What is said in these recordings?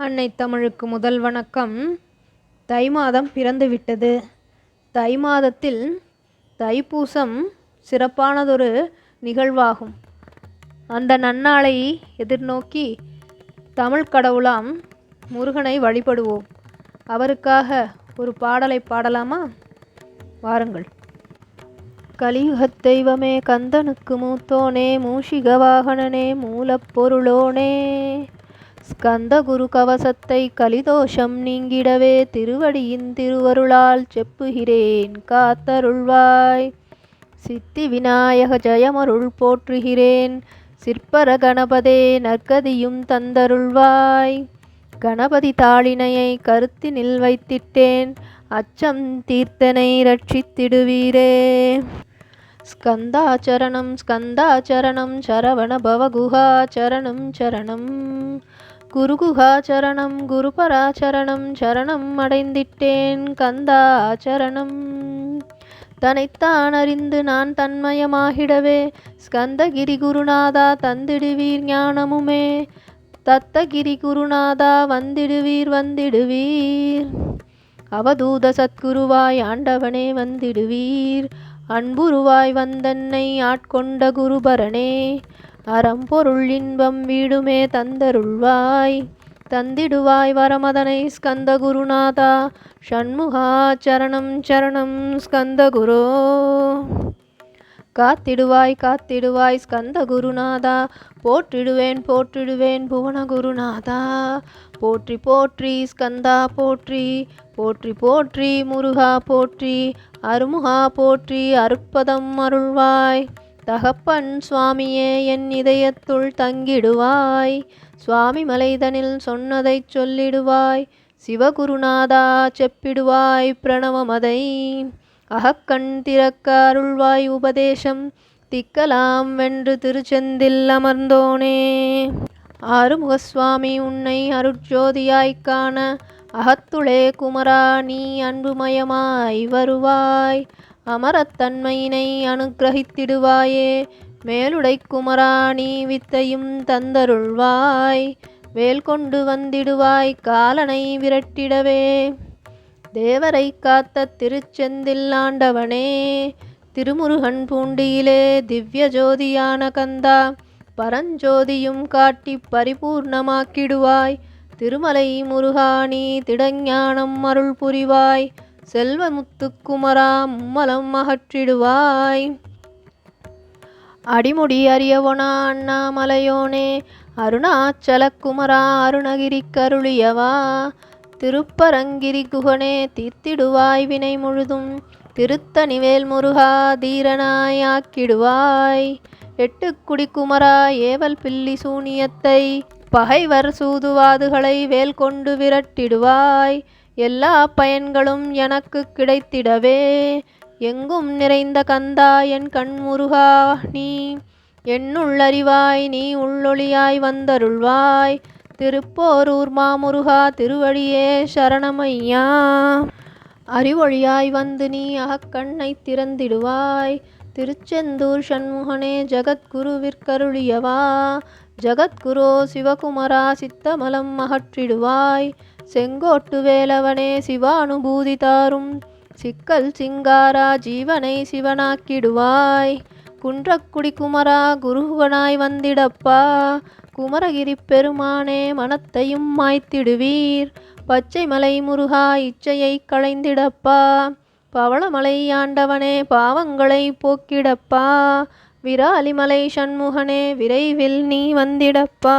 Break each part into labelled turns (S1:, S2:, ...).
S1: அன்னை தமிழுக்கு முதல் வணக்கம். தை மாதம் பிறந்துவிட்டது. தை மாதத்தில் தைப்பூசம் சிறப்பானதொரு நிகழ்வாகும். அந்த நன்னாளை எதிர்நோக்கி தமிழ் கடவுளாம் முருகனை வழிபடுவோம். அவருக்காக ஒரு பாடலை பாடலாமா? வாருங்கள். கலியுகத் தெய்வமே கந்தனுக்கு மூத்தோனே மூஷிக வாகனனே மூலப்பொருளோனே ஸ்கந்த குரு கவசத்தை கலிதோஷம் நீங்கிடவே திருவடியின் திருவருளால் செப்புகிறேன் காத்தருள்வாய். சித்தி விநாயக ஜெயமருள் போற்றுகிறேன் சிற்பர கணபதே நற்கதியும் தந்தருள்வாய். கணபதி தாளினையை கருத்தினில் வைத்திட்டேன் அச்சம் தீர்த்தனை ரட்சித்திடுவீரே. ஸ்கந்தாச்சரணம் ஸ்கந்தாச்சரணம் சரவண பவகுஹாச்சரணம் சரணம். குருகுஹாச்சரணம் குருபராச்சரணம் சரணம் அடைந்திட்டேன் கந்தாச்சரணம். தனைத்தான் அறிந்து நான் தன்மயமாகிடவே ஸ்கந்தகிரி குருநாதா தந்திடுவீர் ஞானமுமே. தத்தகிரி குருநாதா வந்திடுவீர் வந்திடுவீர். அவதூத சத்குருவாய் ஆண்டவனே வந்திடுவீர். அன்புருவாய் வந்தன்னை ஆட்கொண்ட குருபரனே. அறம்பொருள் இன்பம் வீடுமே தந்தருள்வாய். தந்திடுவாய் வரமதனை ஸ்கந்த குருநாதா ஷண்முகா சரணம் சரணம் ஸ்கந்த குரோ காத்திடுவாய் காத்திடுவாய் ஸ்கந்த குருநாதா போற்றிடுவேன் போற்றிடுவேன் புவன குருநாதா போற்றி போற்றி ஸ்கந்தா போற்றி. போற்றி போற்றி முருகா போற்றி. அருமுகா போற்றி. அருட்பதம் அருள்வாய். தகப்பன் சுவாமியே என் இதயத்துள் தங்கிடுவாய். சுவாமி மலைதனில் சொன்னதைச் சொல்லிடுவாய். சிவகுருநாதா செப்பிடுவாய் பிரணவமதை அகக்கண் திறக்க அருள்வாய் உபதேசம் திக்கலாம் வென்று திருச்செந்தில் அமர்ந்தோனே. ஆறுமுகசுவாமி உன்னை அருட்ஜோதியாய்க் காண அகத்துளே குமரா நீ அன்புமயமாய் வருவாய். அமரத்தன்மையினை அனுக்கிரகித்திடுவாயே. மேலுடை குமராணி வித்தையும் தந்தருள்வாய். வேல் கொண்டு வந்திடுவாய் காலனை விரட்டிடவே. தேவரை காத்த திருச்செந்தில் ஆண்டவனே. திருமுருகன் பூண்டியிலே திவ்ய ஜோதியான கந்தா. பரஞ்சோதியும் காட்டி பரிபூர்ணமாக்கிடுவாய். திருமலை முருகாணி திடஞானம் அருள் புரிவாய். செல்வமுத்துக்குமரா மும்மலம் அகற்றிடுவாய். அடிமுடி அறியவனா அண்ணாமலையோனே அருணாச்சலக்குமரா அருணகிரி கருளியவா திருப்பரங்கிரி குகனே தீர்த்திடுவாய் வினை முழுதும் திருத்தணிவேல் முருகா தீரனாய் ஆக்கிடுவாய். எட்டுக்குடி குமரா ஏவல் பில்லி சூனியத்தை பகைவர் சூதுவாதுகளை வேல் கொண்டு விரட்டிடுவாய். எல்லா பயன்களும் எனக்கு கிடைத்திடவே. எங்கும் நிறைந்த கந்தா என் கண்முருகா நீ என்னுள்ளறிவாய் நீ உள்ளொளியாய் வந்தருள்வாய். திருப்போரூர் மாமுருகா திருவடியே சரணமையா. அறிவொழியாய் வந்து நீ அகக்கண்ணை திறந்திடுவாய். திருச்செந்தூர் சண்முகனே ஜகத்குருவிற்கருளியவா. ஜகத்குரோ சிவகுமரா சித்தமலம் அகற்றிடுவாய். செங்கோட்டு வேலவனே சிவானுபூதி தாரும். சிக்கல் சிங்காரா ஜீவனை சிவனாக்கிடுவாய். குன்றக்குடி குமரா குருகுவனாய் வந்திடப்பா. குமரகிரி பெருமானே மனத்தையும் மாய்த்திடுவீர். பச்சை மலை முருகா இச்சையை களைந்திடப்பா. பவளமலை ஆண்டவனே பாவங்களை போக்கிடப்பா. விராலிமலை சண்முகனே விரைவில் நீ வந்திடப்பா.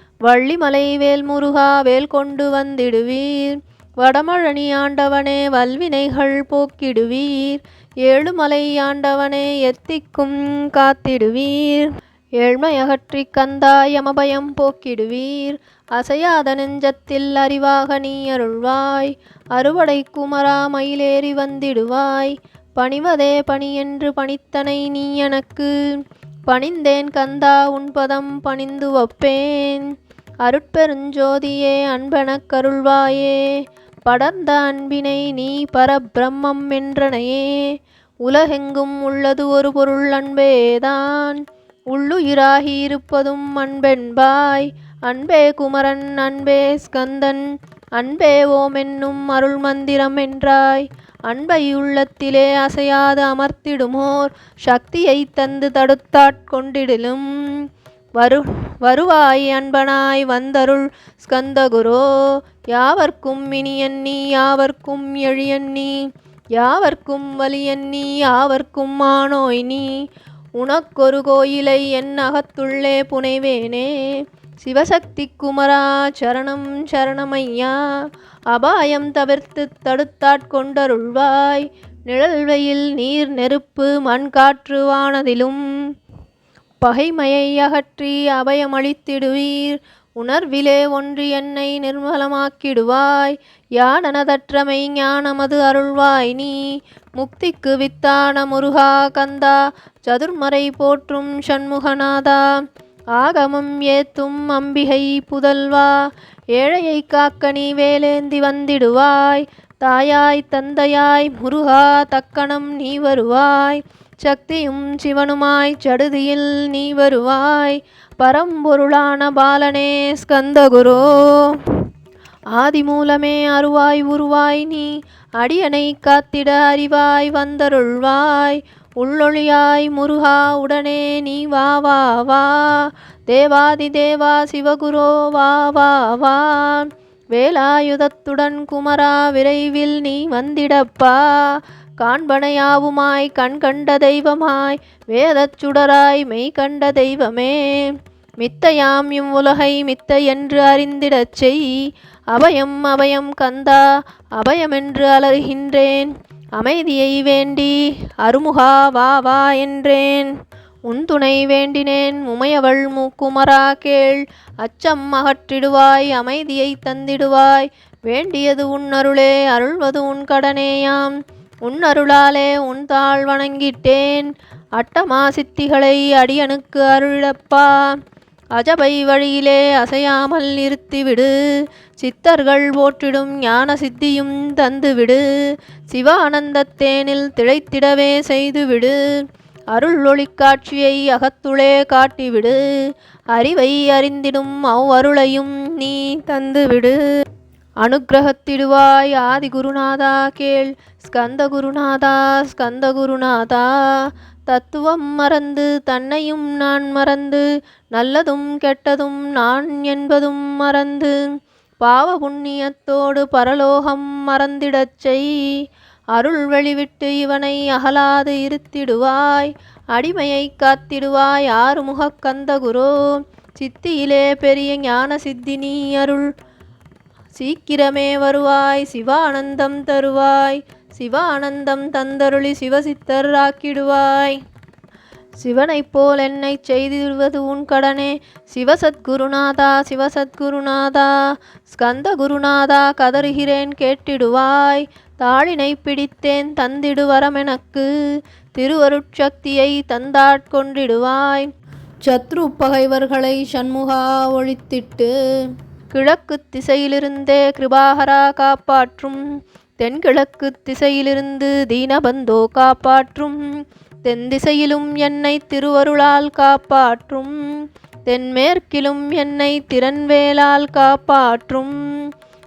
S1: வள்ளிமலை வேல் முருகா வேல் கொண்டு வந்திடுவீர். வடமழனி ஆண்டவனே வல்வினைகள் போக்கிடுவீர். ஏழுமலை ஆண்டவனே எத்திக்கும் காத்திடுவீர். ஏழ்மை அகற்றி கந்தா யமபயம் போக்கிடுவீர். அசையாத நெஞ்சத்தில் அறிவாக நீ அருள்வாய். அறுவடை குமரா மயிலேறி வந்திடுவாய். பணிவதே பணி என்று பணித்தனை நீ எனக்கு. பணிந்தேன் கந்தா உன்பதம் பணிந்து வப்பேன். அருட்பெருஞ்சோதியே அன்பெனக் கருள்வாயே. படர்ந்த அன்பினை நீ பரபிரம்மம் என்றனையே. உலகெங்கும் உள்ளது ஒரு பொருள் அன்பேதான் உள்ளுயிராகி இருப்பதும் அன்பென்பாய். அன்பே குமரன் அன்பே ஸ்கந்தன். அன்பே ஓம் என்னும் அருள் மந்திரம் என்றாய். அன்பை உள்ளத்திலே அசையாது அமர்த்திடுமோர். சக்தியை தந்து தடுத்தாட்கொண்டிடிலும் வரு வருவாய் அன்பனாய் வந்தருள் ஸ்கந்தகுரோ. யாவர்க்கும் இனியன்னி யாவர்க்கும் எழியன்னி யாவர்க்கும் வலியன்னி யாவர்க்கும் மானோய் நீ உனக்கொரு கோயிலை என் அகத்துள்ளே புனைவேனே. சிவசக்தி குமரா சரணம் சரணமையா. அபாயம் தவிர்த்து தடுத்தாட்கொண்டருள்வாய் நிழல் வெயில் நீர் நெருப்பு மண் காற்று வானதிலும் பகைமையை அகற்றி அபயமளித்திடுவீர். உணர்விலே ஒன்று என்னை நிர்மலமாக்கிடுவாய். யானனதற்றமை ஞானமது அருள்வாய் நீ. முக்திக்கு வித்தான முருகா கந்தா. சதுர்மறை போற்றும் சண்முகநாதா. ஆகமம் ஏத்தும் அம்பிகை புதல்வா. ஏழையை காக்க நீ வேலேந்தி வந்திடுவாய். தாயாய் தந்தையாய் முருகா தக்கணம் நீ வருவாய். சக்தியும் சிவனுமாய் சடுதியில் நீ வருவாய். பரம்பொருளான பாலனே ஸ்கந்தகுரோ. ஆதிமூலமே அருவாய் உருவாய் நீ. அடியனை காத்திட அறிவாய் வந்தருள்வாய். உள்ளொளியாய் முருகா உடனே நீ வா வா வா. தேவாதி தேவா சிவகுரோ வா வா வா. வேலாயுதத்துடன் குமரா விரைவில் நீ வந்திடப்பா. காண்பனையாவுமாய் கண் கண்ட தெய்வமாய் வேதச் சுடராய் மெய் கண்ட தெய்வமே. மித்தையாம் இவ்வுலகை மித்த என்று அறிந்திடச் செய். அபயம் அபயம் கந்தா அபயமென்று அலறுகின்றேன். அமைதியை வேண்டி அருமுகா வா வா என்றேன். உன் துணை வேண்டினேன் உமையவள் மூக்குமரா கேள். அச்சம் அகற்றிடுவாய் அமைதியை தந்திடுவாய். வேண்டியது உன் அருளே அருள்வது உன் கடனேயாம். உன் அருளாலே உன் தாழ் வணங்கிட்டேன். அட்டமா சித்திகளை அடியனுக்கு அருளப்பா. அஜபை வழியிலே அசையாமல் நிறுத்திவிடு. சித்தர்கள் போற்றிடும் ஞான சித்தியும் தந்துவிடு. சிவானந்தத்தேனில் திளைத்திடவே செய்துவிடு. அருள் ஒளிக்காட்சியை அகத்துளே காட்டிவிடு. அறிவை அறிந்திடும் அவ்வருளையும் நீ தந்துவிடு. அனுக்கிரகத்திடுவாய் ஆதி குருநாதா கேள். ஸ்கந்த குருநாதா ஸ்கந்த குருநாதா தத்துவம் மறந்து தன்னையும் நான் மறந்து நல்லதும் கெட்டதும் நான் என்பதும் மறந்து பாவ புண்ணியத்தோடு பரலோகம் மறந்திடச் செய். அருள் வெளிவிட்டு இவனை அகலாது இருத்திடுவாய் அடிமையை காத்திடுவாய் ஆறுமுகக் கந்தகுரோ. சித்தியிலே பெரிய ஞான சித்தி நீ அருள் சீக்கிரமே வருவாய் சிவானந்தம் தருவாய். சிவானந்தம் தந்தருளி சிவசித்தர் ஆக்கிடுவாய். சிவனைப் போல் என்னை செய்திடுவது உன் கடனே. சிவசத்குருநாதா சிவசத்குருநாதா. ஸ்கந்த குருநாதா கதறுகிறேன் கேட்டிடுவாய். தாளினை பிடித்தேன் தந்திடு வரமெனக்கு. திருவருட்சக்தியை தந்தாட்கொண்டிடுவாய். சத்ரு பகைவர்களை சண்முகா ஒழித்திட்டு கிழக்கு திசையிலிருந்தே கிருபாகரா காப்பாற்றும். தென்கிழக்கு திசையிலிருந்து தீனபந்தோ காப்பாற்றும். தென் திசையிலும் என்னை திருவருளால் காப்பாற்றும். தென்மேற்கிலும் என்னை திறன்வேலால் காப்பாற்றும்.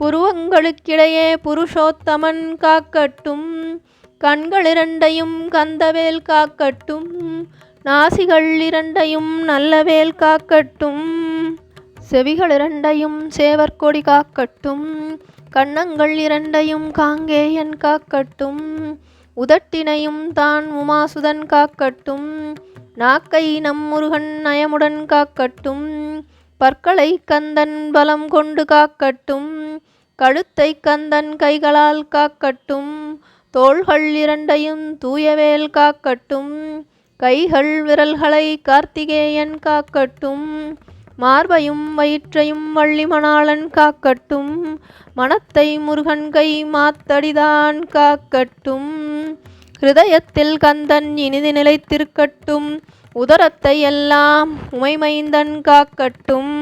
S1: புருவங்களுக்கிடையே புருஷோத்தமன் காக்கட்டும் கண்கள் இரண்டையும் கந்தவேல் காக்கட்டும் நாசிகள் இரண்டையும் நல்லவேல் காக்கட்டும் செவிகள் இரண்டையும் சேவற்கொடி காக்கட்டும் கண்ணங்கள் இரண்டையும் காங்கேயன் காக்கட்டும் உதட்டினையும் தான் உமாசுதன் காக்கட்டும் நாக்கை நம் முருகன் நயமுடன் காக்கட்டும் பற்களை கந்தன் பலம் கொண்டு காக்கட்டும் கழுத்தை கந்தன் கைகளால் காக்கட்டும் தோள்கள் இரண்டையும் தூயவேல் காக்கட்டும் கைகள் விரல்களை கார்த்திகேயன் காக்கட்டும் மார்பையும் வயிற்றையும் வள்ளிமணாளன் காக்கட்டும் மனத்தை முருகன் கை மாத்தடிதான் காக்கட்டும் ஹிருதயத்தில் கந்தன் இனிது நிலைத்திருக்கட்டும் உதரத்தை எல்லாம் உமைமைந்தன் காக்கட்டும்.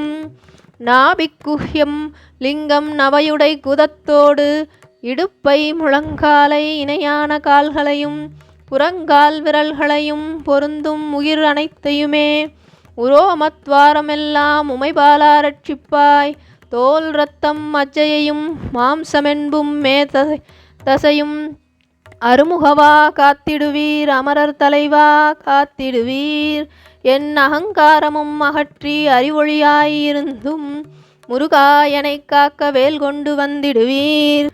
S1: நாபிக்குஹ்யம் லிங்கம் நவையுடை குதத்தோடு இடுப்பை முழங்காலை இணையான கால்களையும் புறங்கால் விரல்களையும் பொருந்தும் உயிர் அனைத்தையுமே உரோமத்வாரமெல்லாம் உமைபாலா ரட்சிப்பாய். தோல் இரத்தம் மஜ்ஜையையும் மாம்சமென்பும் மே தசை தசையும் அருமுகவா காத்திடுவீர் அமரர் தலைவா காத்திடுவீர். என் அகங்காரமும் அகற்றி அறிவொழியாயிருந்தும் முருகா காக்க வேல் கொண்டு வந்திடுவீர்.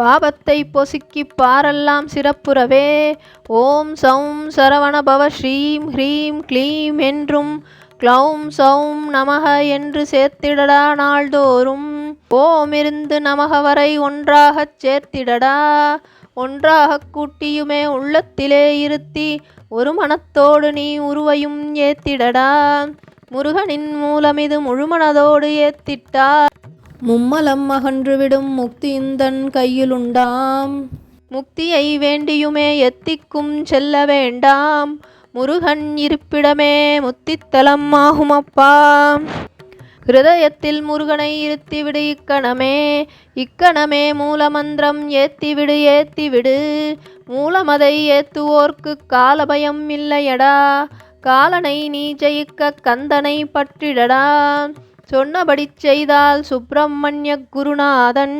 S1: பாபத்தை பொசுக்கி பாரெல்லாம் சிறப்புறவே. ஓம் சௌம் சரவண பவ ஸ்ரீம் ஹ்ரீம் க்ளீம் என்றும் க்ளௌம் சௌம் நமக என்று சேர்த்திடடா நாள்தோறும். ஓம் இருந்து நமக வரை ஒன்றாகச் சேர்த்திடடா. ஒன்றாகக் கூட்டியுமே உள்ளத்திலே இருத்தி ஒரு மனத்தோடு நீ உருவையும் ஏத்திடடா. முருகனின் மூலமிது முழுமனதோடு ஏத்திட்டார் மும்மலம் அகன்றுவிடும் முக்தியுந்தன் கையிலுண்டாம். முக்தியை வேண்டியுமே எத்திக்கும் செல்ல வேண்டாம். முருகன் இருப்பிடமே முத்தித்தலம் ஆகுமப்பா. ஹிருதயத்தில் முருகனை இருத்திவிடு இக்கணமே இக்கணமே மூலமந்திரம் ஏத்திவிடு ஏத்திவிடு. மூலமதை ஏத்துவோர்க்கு காலபயம் இல்லையடா காலனை நீ ஜெயிக்க கந்தனை பற்றிடடா. சொன்னபடி செய்தால் சுப்பிரமணிய குருநாதன்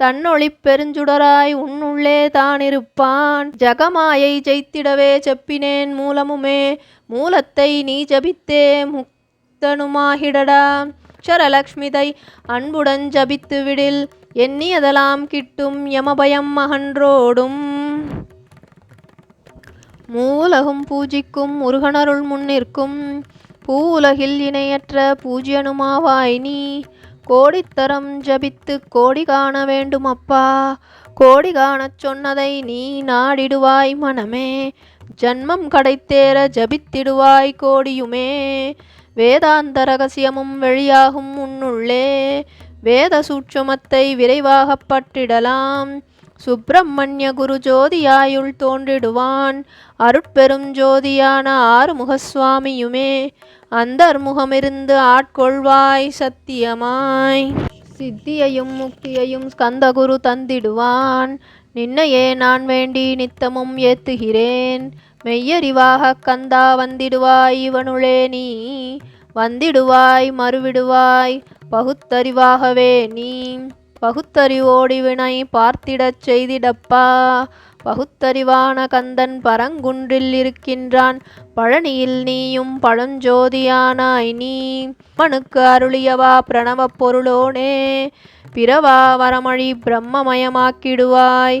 S1: தன்னொளி பெருஞ்சுடராய் உன்னுள்ளே தானிருப்பான். ஜகமாயை ஜெயித்திடவே செப்பினேன் மூலமுமே மூலத்தை நீ ஜபித்தே முக் முக்தனுமாகிடடா அக்ஷரலக்ஷ்மிதை அன்புடன் ஜபித்து விடில் எண்ணியதெல்லாம் கிட்டும் யமபயம் அகன்றோடும். மூலகும் பூஜிக்கும் முருகனருள் முன்னிற்கும் பூவுலகில் இணையற்ற பூஜ்யனுமாவாய் நீ. கோடித்தரம் ஜபித்து கோடி காண வேண்டும் அப்பா. கோடி காணச் சொன்னதை நீ நாடிடுவாய் மனமே. ஜன்மம் கடைத்தேற ஜபித்திடுவாய் கோடியுமே. வேதாந்த ரகசியமும் வெளியாகும் உன்னுள்ளே. வேத சூட்சுமத்தை விரைவாகப் பட்டிடலாம் சுப்பிரமணிய குரு ஜோதியாயுள் தோன்றிடுவான். அருட்பெரும் ஜோதியான ஆறுமுகசுவாமியுமே. அந்தர்முகமிருந்து ஆட்கொள்வாய் சத்தியமாய். சித்தியையும் முக்தியையும் ஸ்கந்தகுரு தந்திடுவான். நின்னையே நான் வேண்டி நித்தமும் ஏத்துகிறேன். மெய்யறிவாக கந்தா வந்திடுவாய் இவனுளே நீ. வந்திடுவாய் மறுவிடுவாய் பகுத்தறிவாகவே நீ. பகுத்தறிவோடி வினை பார்த்திடச் செய்திடப்பா. பகுத்தறிவான கந்தன் பரங்குன்றில் இருக்கின்றான். பழனியில் நீயும் பழஞ்சோதியானாய் நீ. மனுக்கு அருளியவா பிரணவப் பொருளோனே. பிறவா வரமழி பிரம்மமயமாக்கிடுவாய்.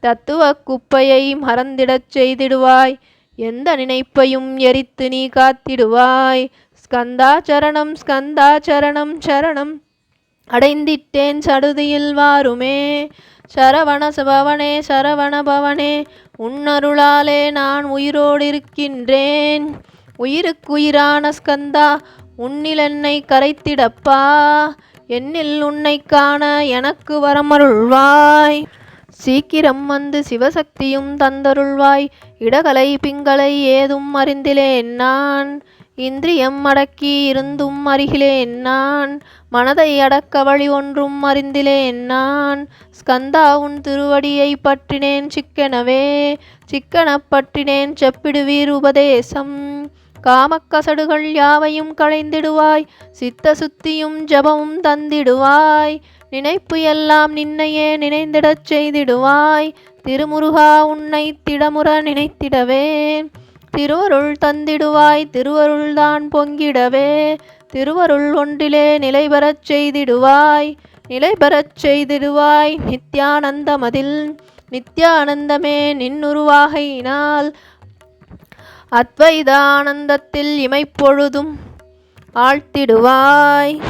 S1: தத்துவ குப்பையை மறந்திடச் செய்திடுவாய். எந்த நினைப்பையும் எரித்து நீ காத்திடுவாய். ஸ்கந்தா சரணம் ஸ்கந்தா சரணம். சரணம் அடைந்திட்டேன் சடுதியில் வாருமே. சரவண பவனே சரவண பவனே. உன்னருளாலே நான் உயிரோடு இருக்கின்றேன் உயிருக்குயிரான ஸ்கந்தா உன்னில் என்னை கரைத்திடப்பா. என்னில் உன்னை காண எனக்கு வரமருள்வாய். சீக்கிரம் வந்து சிவசக்தியும் தந்தருள்வாய். இடகலை பிங்களை ஏதும் அறிந்திலேன் நான். இந்திரியம் அடக்கி இருந்தும் அறிகிலேன் நான். மனதை அடக்க வழி ஒன்றும் அறிந்திலேன் நான். ஸ்கந்தா உன் திருவடியை பற்றினேன் சிக்கெனவே. சிக்கெனப் பற்றினேன் செப்பிடுவீர் உபதேசம். காமக்கசடுகள் யாவையும் களைந்திடுவாய். சித்த சுத்தியும் ஜபமும் தந்திடுவாய். நினைப்பு எல்லாம் நின்னையே நினைந்திடச் செய்திடுவாய். திருமுருகா உன்னை திடமுற நினைத்திடவே. திருவருள் தந்திடுவாய் திருவருள்தான் பொங்கிடவே. திருவருள் ஒன்றிலே நிலை பெறச் செய்திடுவாய். நிலை பெறச் செய்திடுவாய் நித்யானந்தமதில். நித்யானந்தமே நின்னுருவாகையினால். அத்வைதானந்தத்தில் இமைப்பொழுதும் ஆழ்த்திடுவாய்.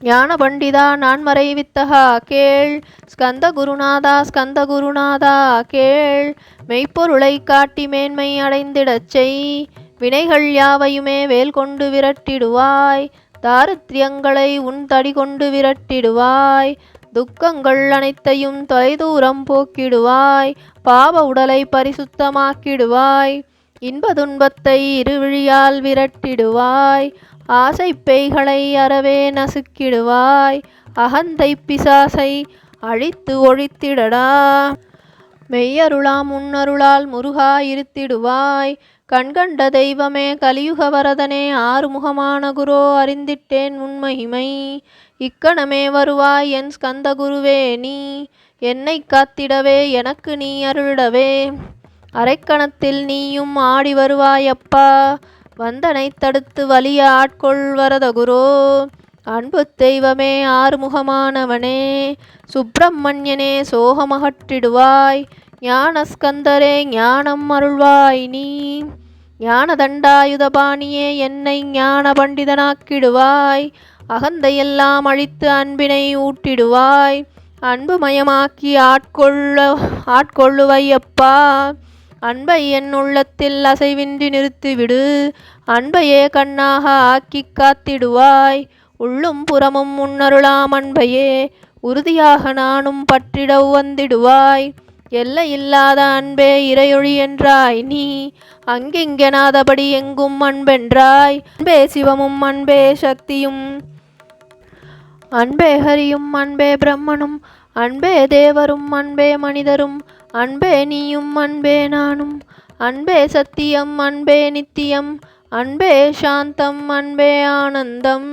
S1: ஞான பண்டிதா நான் மறைவித்தகா கேள். ஸ்கந்த குருநாதா ஸ்கந்த குருநாதா கேள். மெய்ப்பொருளை காட்டி மேன்மை அடைந்திடச் செய். வினைகள் யாவையுமே வேல் கொண்டு விரட்டிடுவாய். தாரித்ரியங்களை உன் தடி கொண்டு விரட்டிடுவாய். துக்கங்கள் அனைத்தையும் தொலைதூரம் போக்கிடுவாய். பாவ உடலை பரிசுத்தமாக்கிடுவாய். இன்ப துன்பத்தை இருவிழியால் விரட்டிடுவாய். ஆசை பேய்களை அறவே நசுக்கிடுவாய். அகந்தை பிசாசை அழித்து ஒழித்திடடா. மெய்யருளாம் முன்னருளால் முருகா இருத்திடுவாய். கண்கண்ட தெய்வமே கலியுக வரதனே ஆறுமுகமான குரோ அறிந்திட்டேன் உண்மகிமை இக்கணமே வருவாய் என் ஸ்கந்த குருவே நீ என்னை காத்திடவே எனக்கு நீ அருளிடவே அரைக்கணத்தில் நீயும் ஆடி வருவாயப்பா வந்தனை தடுத்து வலிய ஆட்கொள் குரோ அன்பு தெய்வமே ஆறுமுகமானவனே சுப்பிரமணியனே சோகமகற்றிடுவாய். ஞானஸ்கந்தரே ஞானம் அருள்வாய் நீ. ஞான தண்டாயுதபாணியே என்னை ஞான பண்டிதனாக்கிடுவாய் அகந்தையெல்லாம் அழித்து அன்பினை ஊட்டிடுவாய். அன்புமயமாக்கி ஆட்கொள்ள ஆட்கொள்ளுவையப்பா. அன்பை என் உள்ளத்தில் அசைவின்றி நிறுத்திவிடு. அன்பையே கண்ணாக ஆக்கி காத்திடுவாய். உள்ளும் புறமும் முன்னருளாம் அன்பையே. உறுதியாக நானும் பற்றிட வந்திடுவாய் எல்லையில்லாத அன்பே இறையொழி என்றாய் நீ. அங்கிங்கெனாதபடி எங்கும் அன்பென்றாய். அன்பே சிவமும் அன்பே சக்தியும். அன்பே ஹரியும் அன்பே பிரம்மனும். அன்பே தேவரும் அன்பே மனிதரும். அன்பே நீயும் அன்பே நானும். அன்பே சத்தியம் அன்பே நித்தியம். அன்பே சாந்தம் அன்பே ஆனந்தம்.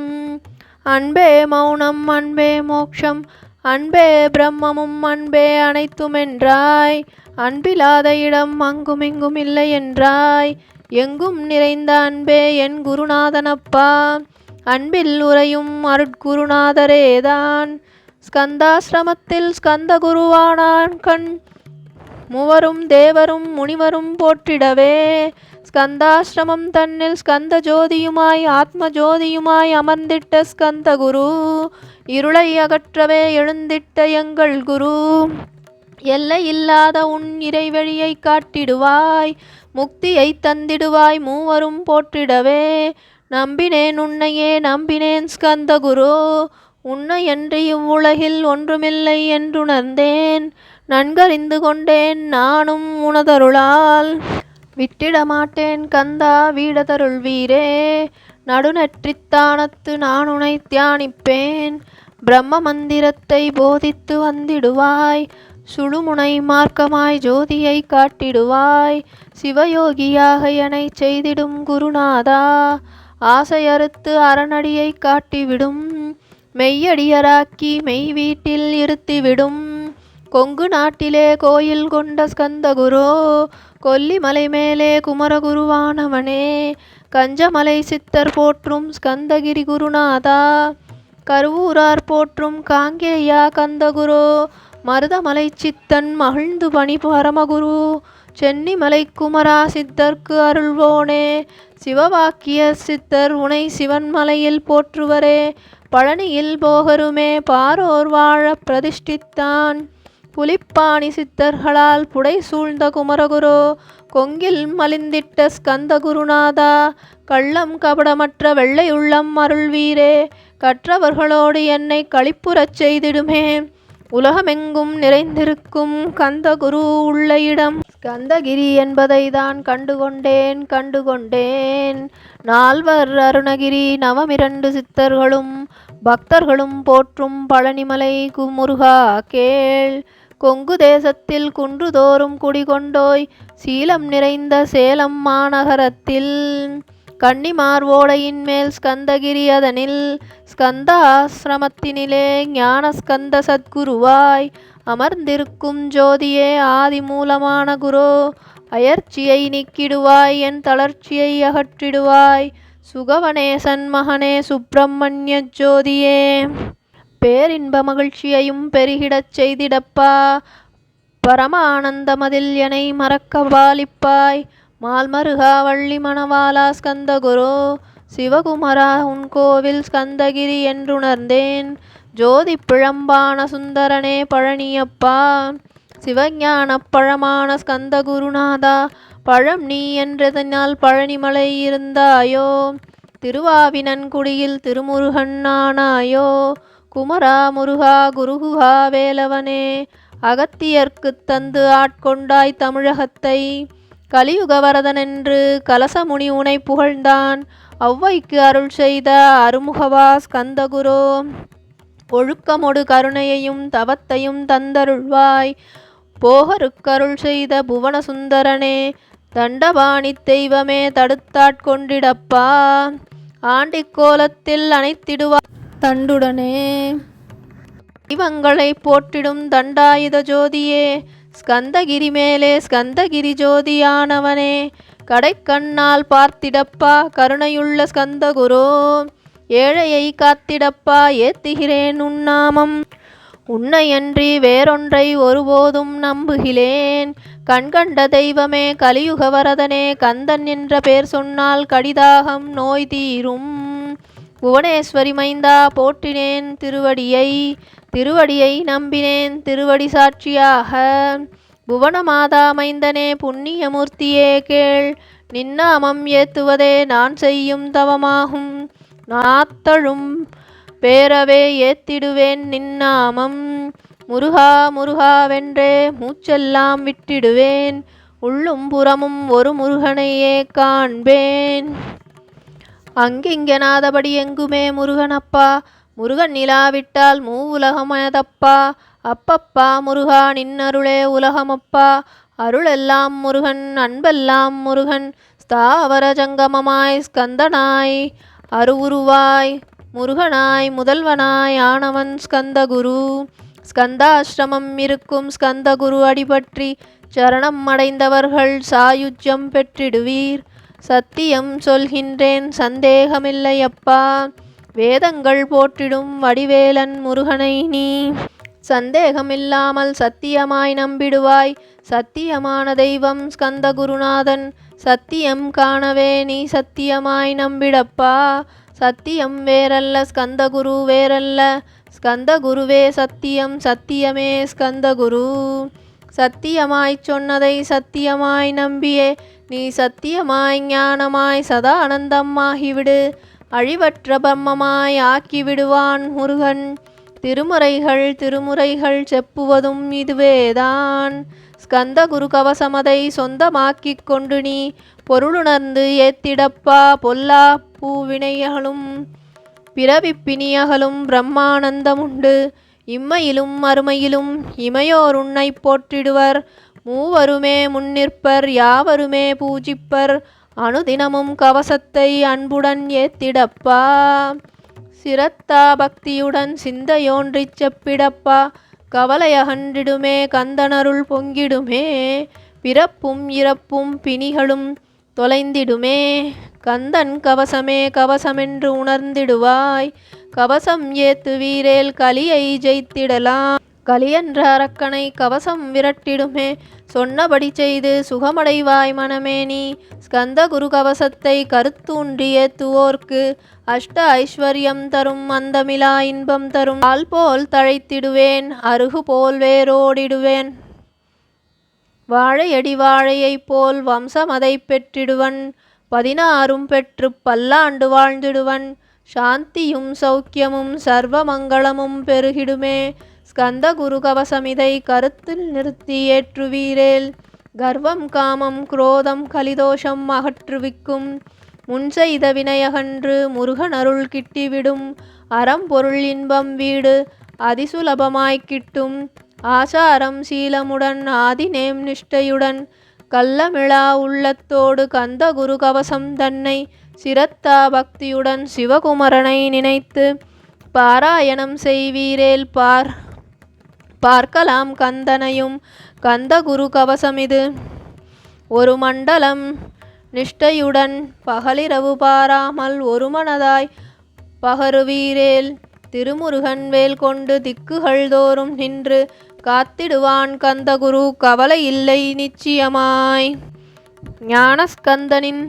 S1: அன்பே மௌனம் அன்பே மோக்ஷம். அன்பே பிரம்மமும் அன்பே அனைத்துமென்றாய் அன்பில்லாத இடம் அங்குமிங்கும் இல்லை என்றாய். எங்கும் நிறைந்த அன்பே என் குருநாதனப்பா. அன்பில் உறையும் அருட்குருநாதரேதான் ஸ்கந்தாசிரமத்தில் ஸ்கந்த குருவானான் கண். மூவரும் தேவரும் முனிவரும் போற்றிடவே. ஸ்கந்தாசிரமம் தன்னில் ஸ்கந்த ஜோதியுமாய் ஆத்ம ஜோதியுமாய் அமர்ந்திட்ட ஸ்கந்த குரு இருளை அகற்றவே எழுந்திட்ட எங்கள் குரு. எல்லை இல்லாத உன் இறைவழியை காட்டிடுவாய் முக்தியை தந்திடுவாய் மூவரும் போற்றிடவே. நம்பினேன் உன்னையே நம்பினேன் ஸ்கந்த குரு உன்னையன்றி இவ்வுலகில் ஒன்றுமில்லை என்றுணர்ந்தேன். நன்கறிந்து கொண்டேன் நானும் உனதருளால். விட்டிடமாட்டேன் கந்தா வீடதருள் வீரே. நடுநெற்றித்தானத்து நான் உனை தியானிப்பேன். பிரம்ம மந்திரத்தை போதித்து வந்திடுவாய். சுடுமுனை மார்க்கமாய் ஜோதியை காட்டிடுவாய். சிவயோகியாக என்னை செய்திடும் குருநாதா. ஆசையறுத்து அறநடியை காட்டிவிடும். மெய்யடியராக்கி மெய் வீட்டில் இருத்திவிடும். கொங்கு நாட்டிலே கோயில் கொண்ட ஸ்கந்தகுரோ கொல்லிமலை மேலே குமரகுருவானவனே. கஞ்சமலை சித்தர் போற்றும் ஸ்கந்தகிரி குருநாதா. கருவூரார் போற்றும் காங்கேயா கந்தகுரோ. மருதமலை சித்தன் மகிழ்ந்து பணி பரமகுரு. சென்னிமலை குமரா சித்தர்க்கு அருள்வோனே. சிவவாக்கிய சித்தர் உனை சிவன்மலையில் போற்றுவரே. பழனியில் போகருமே பாரோர் வாழ பிரதிஷ்டித்தான். புலிப்பாணி சித்தர்களால் புடை சூழ்ந்த குமரகுரு கொங்கில் மலிந்திட்ட ஸ்கந்த குருநாதா கள்ளம் கபடமற்ற வெள்ளை உள்ளம் அருள்வீரே கற்றவர்களோடு என்னை களிப்புறச் செய்திடுமே. உலகமெங்கும் நிறைந்திருக்கும் கந்த குரு உள்ள இடம் ஸ்கந்தகிரி என்பதை தான் கண்டுகொண்டேன் கண்டுகொண்டேன். நால்வர் அருணகிரி நவமிரண்டு சித்தர்களும் பக்தர்களும் போற்றும் பழனிமலை குமுருகா கேள். கொங்கு தேசத்தில் குன்றுதோறும் குடிகொண்டோய் சீலம் நிறைந்த சேலம் மாநகரத்தில். கன்னிமார் ஓடையின் மேல் ஸ்கந்தகிரி அதனில் ஸ்கந்த ஆசிரமத்தினிலே ஞான ஸ்கந்த சத்குருவாய் அமர்ந்திருக்கும் ஜோதியே ஆதி மூலமான குரு அயர்ச்சியை நீக்கிடுவாய் என் தளர்ச்சியை அகற்றிடுவாய். சுகவனே மகனே சுப்பிரமணிய ஜோதியே பேரின்ப மகிழ்ச்சியையும் பெருகிடச் செய்திடப்பா. பரமானந்தமதில் எனை மறக்க பாலிப்பாய் மால்மருகா வள்ளி ஸ்கந்தகுரு சிவகுமரா உன் கோவில் ஸ்கந்தகிரி என்றுணர்ந்தேன். ஜோதி பிழம்பான சுந்தரனே பழனியப்பா. சிவஞான பழமான ஸ்கந்தகுருநாதா பழம் நீ என்றதனால் பழனிமலை இருந்தாயோ? திருவாவினன்குடியில் திருமுருகன் ஆனாயோ குமரா முருகா குருகுகா வேலவனே? அகத்தியர்க்குத் தந்து ஆட்கொண்டாய் தமிழகத்தை. கலியுகவரதனென்று கலசமுனி உனை புகழ்ந்தான். ஔவைக்கு அருள் செய்த அருமுகவா ஸ்கந்தகுரோ? ஒழுக்கமொடு கருணையையும் தவத்தையும் தந்தருள்வாய். போகருக்கருள் செய்த புவனசுந்தரனே? தண்டபாணி தெய்வமே தடுத்தாட்கொண்டிடப்பா ஆண்டிக் கோலத்தில் அணைத்திடுவாய் தண்டுடனே. தெய்வங்களை போற்றிடும் தண்டாயுத ஜோதியே ஸ்கந்தகிரி மேலே ஸ்கந்தகிரி ஜோதியானவனே. கடைக்கண்ணால் பார்த்திடப்பா கருணையுள்ள ஸ்கந்தகுரு. ஏழையை காத்திடப்பா ஏத்துகிறேன் உன்னாமம் உன்னையன்றி வேறொன்றை ஒருபோதும் நம்புகிலேன் கண்கண்ட தெய்வமே கலியுக வரதனே கந்தன் என்ற பேர் சொன்னால் கடிதாகம் நோய் தீரும். புவனேஸ்வரி மைந்தா போற்றினேன் திருவடியை திருவடியை நம்பினேன் திருவடி சாட்சியாக. புவனமாதா மைந்தனே புண்ணியமூர்த்தியே கேள். நின்னாமம் ஏத்துவதே நான் செய்யும் தவமாகும். நாத்தழும் பேரவே ஏத்திடுவேன் நின்னாமம். முருகா முருகாவென்றே மூச்செல்லாம் விட்டிடுவேன். உள்ளும் புறமும் ஒரு முருகனையே காண்பேன். அங்கிங்கனாதபடி எங்குமே முருகனப்பா. முருகன் நிலாவிட்டால் மூ உலகமதப்பா அப்பப்பா முருகா நின்னருளே உலகமப்பா. அருளெல்லாம் முருகன் அன்பெல்லாம் முருகன். ஸ்தாவர ஜங்கமமாய் ஸ்கந்தனாய். அருவுருவாய். முருகனாய் முதல்வனாய் ஆனவன் ஸ்கந்தகுரு ஸ்கந்தாசிரமம் இருக்கும் ஸ்கந்தகுரு அடிபற்றி சரணம் அடைந்தவர்கள் சாயுஜ்யம் பெற்றிடுவீர். சத்தியம் சொல்கின்றேன் சந்தேகமில்லையப்பா வேதங்கள் போற்றிடும் வடிவேலன் முருகனை நீ. சந்தேகமில்லாமல் சத்தியமாய் நம்பிடுவாய். சத்தியமான தெய்வம் ஸ்கந்தகுருநாதன் சத்தியம் காணவே நீ சத்தியமாய் நம்பிடப்பா. சத்தியம் வேறல்ல ஸ்கந்தகுரு வேறல்ல. ஸ்கந்தகுருவே சத்தியம் சத்தியமே ஸ்கந்தகுரு. சத்தியமாய்ச் சொன்னதை சத்தியமாய் நம்பியே. நீ சத்தியமாய் ஞானமாய் சதா ஆனந்தமாகிவிடு அழிவற்ற பிரம்மமாய் ஆக்கிவிடுவான் முருகன். திருமுறைகள் திருமுறைகள் செப்புவதும் இதுவேதான். ஸ்கந்த குரு கவசமதை சொந்தமாக்கிக் கொண்டு நீ பொருளுணர்ந்து ஏத்திடப்பா பொல்லா பூவினையகலும் பிறவிப்பிணியகலும் பிரம்மானந்தமுண்டு. இம்மையிலும் அருமையிலும் இமையோர் உன்னை போற்றிடுவர். மூவருமே முன்னிற்பர் யாவருமே பூஜிப்பர். அனுதினமும் கவசத்தை அன்புடன் ஏத்திடப்பா. சிரத்தா பக்தியுடன் சிந்தையோன்றிச் செப்பிடப்பா. கவலையகன்றிடுமே கந்தனருள் பொங்கிடுமே. பிறப்பும் இறப்பும் பிணிகளும் தொலைந்திடுமே. கந்தன் கவசமே கவசமென்று உணர்ந்திடுவாய். கவசம் ஏத்து வீரேல் கலியை ஜெயித்திடலாம். கலியன்ற அரக்கனை கவசம் விரட்டிடுமே. சொன்னபடி செய்து சுகமடைவாய் மனமே நீ. ஸ்கந்த குரு கவசத்தை கருத்தூன்றி ஏத்துவோர்க்கு அஷ்ட ஐஸ்வர்யம் தரும் அந்தமிலா இன்பம் தரும். ஆள் போல் தழைத்திடுவேன் அருகு போல் வேரோடிடுவேன். வாழையடி வாழையைப் போல் வம்சமதை பெற்றிடுவன். பதினாறும் பெற்று பல்லாண்டு வாழ்ந்திடுவன். சாந்தியும் சௌக்கியமும் சர்வ மங்களமும் பெருகிடுமே. ஸ்கந்த குரு கவசமிதை கருத்தில் நிறுத்தி ஏற்றுவீரேல். கர்வம் காமம் குரோதம் கலிதோஷம் அகற்றுவிக்கும். முன் செய்த வினையகன்று முருகன் அருள் கிட்டிவிடும். அறம் பொருள் இன்பம் வீடு அதிசுலபமாய்க் கிட்டும். ஆசாரம் சீலமுடன் ஆதிநேம் நிஷ்டையுடன் கள்ளமிழா உள்ளத்தோடு கந்த குரு கவசம் தன்னை சிரத்தா பக்தியுடன் சிவகுமரனை நினைத்து பாராயணம் செய்வீரேல் பார் பார்க்கலாம் கந்தனையும் கந்த குரு கவசமிது ஒரு மண்டலம் நிஷ்டையுடன் பகலிரவு பாராமல் ஒரு மனதாய் பகருவீரேல் திருமுருகன் வேல் கொண்டு திக்குகள் தோறும் நின்று காத்திடுவான் கந்தகுரு கவலை இல்லை நிச்சயமாய். ஞானஸ்கந்தனின்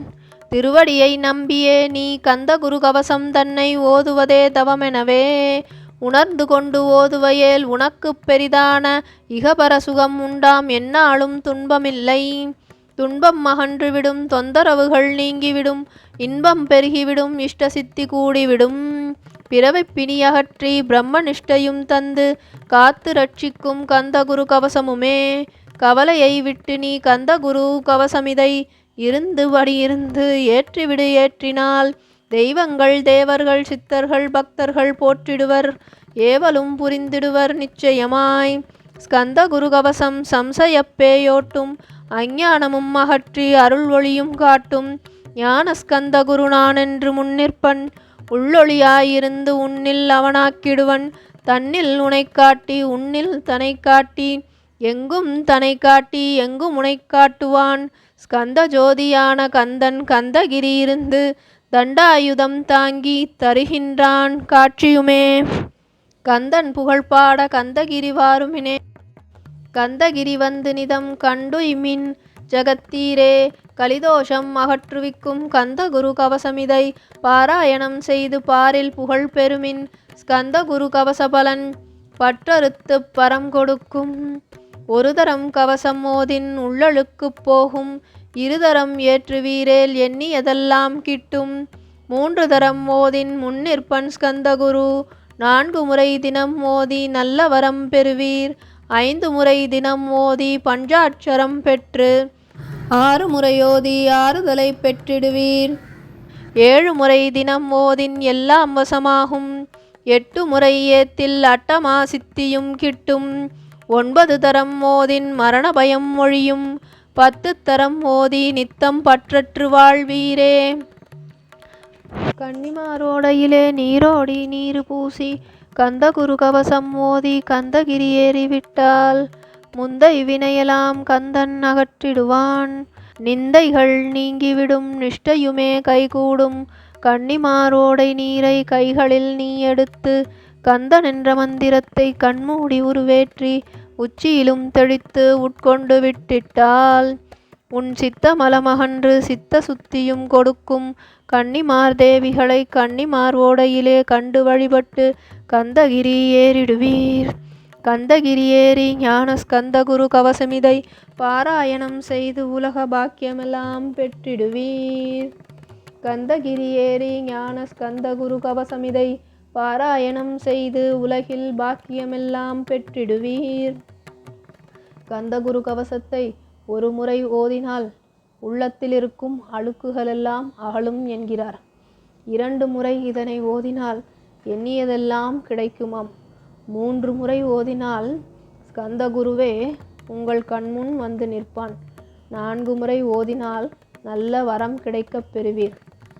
S1: திருவடியை நம்பியே நீ கந்தகுரு கவசம் தன்னை ஓதுவதே தவமெனவே உணர்ந்து கொண்டு ஓதுவையேல் உனக்குப் பெரிதான இகபர சுகம் உண்டாம் என்னாலும் துன்பமில்லை. துன்பம் அகன்றுவிடும் தொந்தரவுகள் நீங்கிவிடும் இன்பம் பெருகிவிடும் இஷ்ட சித்தி கூடிவிடும். பிறவை பிணியகற்றி பிரம்ம நிஷ்டையும் தந்து காத்து ரட்சிக்கும் கந்தகுரு கவசமுமே. கவலையை விட்டு நீ கந்தகுரு கவசமிதை இருந்து வடியிருந்து ஏற்றிவிடு ஏற்றினால் தெய்வங்கள் தேவர்கள் சித்தர்கள் பக்தர்கள் போற்றிடுவர். ஏவலும் புரிந்திடுவர் நிச்சயமாய். ஸ்கந்த குரு கவசம் சம்சயப்பேயோட்டும் அஞ்ஞானமும் அகற்றி அருள் ஒளியும் காட்டும். ஞான ஸ்கந்த குரு நானென்று முன்னிற்பன். உள்ளொளியாயிருந்து உன்னில் அவனாக்கிடுவன். தன்னில் உனை காட்டி உன்னில் தனை காட்டி எங்கும் தனை காட்டி எங்கும் உனை காட்டுவான் ஸ்கந்த ஜோதியான கந்தன் கந்தகிரி இருந்து தண்டாயுதம் தாங்கி தருகின்றான் காட்சியுமே. கந்தன் புகழ்பாட கந்தகிரி வாருமினே. கந்தகிரி வந்து நிதம் கண்டுய்மின் ஜகத்தீரே. கலிதோஷம் அகற்றுவிக்கும் கந்த குரு கவசமிதை. பாராயணம் செய்து பாரில் புகழ் பெருமின் ஸ்கந்த குரு கவசபலன் பற்றறுத்து பரம் கொடுக்கும். ஒரு தரம் கவசம் மோதின் உள்ளழுக்குப் போகும். இருதரம் ஏற்றுவீரேல் எண்ணியதெல்லாம் கிட்டும். மூன்று தரம் மோதின் முன்னிற்பன் ஸ்கந்தகுரு நான்கு முறை தினம் மோதி நல்ல வரம் பெறுவீர். ஐந்து முறை தினம் மோதி பஞ்சாட்சரம் பெற்று ஆறு முறையோதி ஆறுதலை பெற்றிடுவீர். ஏழு முறை தினம் ஓதின் எல்லாம் வசமாகும். எட்டு முறை ஏத்தில் அட்டமா சித்தியும் கிட்டும். ஒன்பது தரம் மோதின் மரண பயம் ஒழியும் பத்து தரம் மோதி நித்தம் பற்றற்று வாழ்வீரே. கன்னிமாரோடையிலே நீரோடி நீர் பூசி கந்தகுரு கவசம் மோதி கந்தகிரி ஏறிவிட்டால். முந்தை வினையெல்லாம் கந்தன் அகற்றிடுவான். நிந்தைகள் நீங்கிவிடும் நிஷ்டையுமே கைகூடும். கன்னிமாரோடை நீரை கைகளில் நீ எடுத்து கந்தன் என்ற மந்திரத்தை கண்மூடி உருவேற்றி உச்சியிலும் தெளித்து உட்கொண்டு விட்டிட்டால் உன் சித்த மலமகன்று சித்த சுத்தியும் கொடுக்கும் கன்னிமார் தேவிகளை கன்னிமார் ஓடையிலே கண்டு வழிபட்டு கந்தகிரி ஏறிடுவீர். கந்தகிரியேறி ஞானஸ்கந்த ஞான ஸ்கந்தகுரு கவசமிதை பாராயணம் செய்து உலக பாக்கியமெல்லாம் பெற்றிடுவீர். கந்தகிரியேறி ஞான ஸ்கந்தகுரு கவசமிதை பாராயணம் செய்து உலகில் பாக்கியமெல்லாம் பெற்றிடுவீர். கந்தகுரு கவசத்தை ஒரு முறை ஓதினால் உள்ளத்தில் இருக்கும் அழுக்குகளெல்லாம் அகலும் என்கிறார். இரண்டு முறை இதனை ஓதினால் எண்ணியதெல்லாம் கிடைக்குமாம். மூன்று முறை ஓதினால் ஸ்கந்தகுருவே உங்கள் கண்முன் வந்து நிற்பான். நான்கு முறை ஓதினால் நல்ல வரம் கிடைக்கப் பெறுவீர்.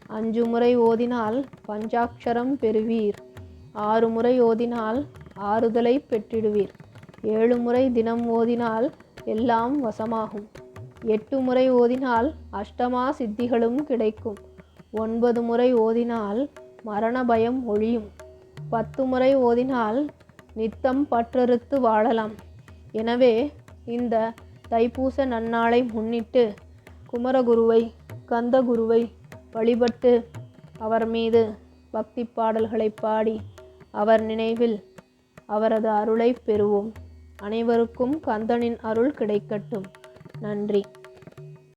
S1: அஞ்சு முறை ஓதினால் பஞ்சாட்சரம் பெறுவீர். ஆறு முறை ஓதினால் ஆறுதலை பெற்றிடுவீர். ஏழு முறை தினம் ஓதினால் எல்லாம் வசமாகும். எட்டு முறை ஓதினால் அஷ்டமா சித்திகளும் கிடைக்கும். ஒன்பது முறை ஓதினால் மரண பயம் ஒழியும். பத்து முறை ஓதினால் நித்தம் பற்றறுத்து வாழலாம். எனவே இந்த தைப்பூச நன்னாளை முன்னிட்டு குமரகுருவை கந்தகுருவை வழிபட்டு அவர் மீது பக்தி பாடல்களை பாடி அவர் நினைவில் அவரது அருளை பெறுவோம். அனைவருக்கும் கந்தனின் அருள் கிடைக்கட்டும். நன்றி.